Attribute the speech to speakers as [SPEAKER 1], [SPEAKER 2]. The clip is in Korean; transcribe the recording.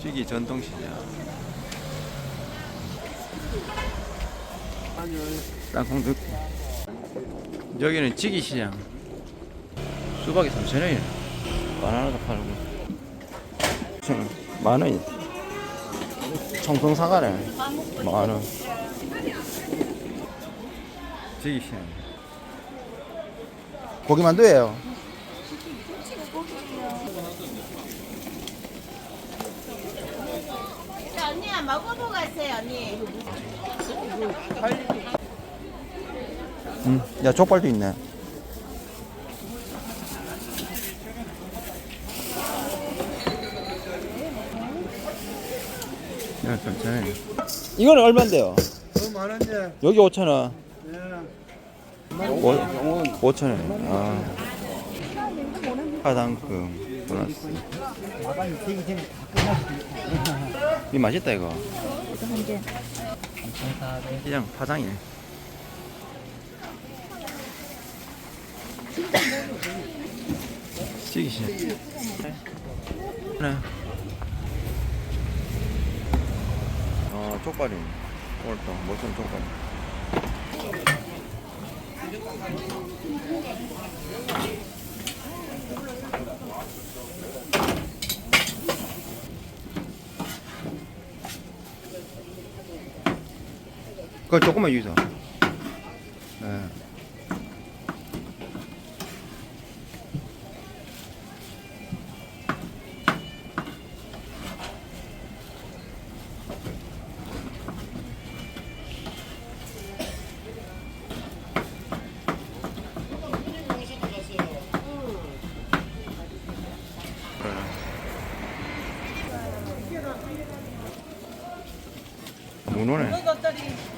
[SPEAKER 1] 찌기 전통시장. 땅콩 듣고. 여기는 찌기 시장. 수박이 3,000원이네. 바나나도 팔고. 천, 만 원이. 청송 사과네. 만 원. 찌기 시장. 고기 만두예요.
[SPEAKER 2] 자, 언니야 먹어보고 가세요, 언니.
[SPEAKER 1] 응. 야, 족발도 있네. 야, 괜찮아. 이거는 얼마인데요?
[SPEAKER 3] 만 원이야.
[SPEAKER 1] 여기 5천 원.
[SPEAKER 3] 예.
[SPEAKER 1] 5천 원. 아. 화장품 보너스. 이 맛있다 이거. 시장 파장이네. 찌기 시장. 네. 어 족발이 오늘 또 멋진 족발. 그거 조금만 유서. 네. 문어네.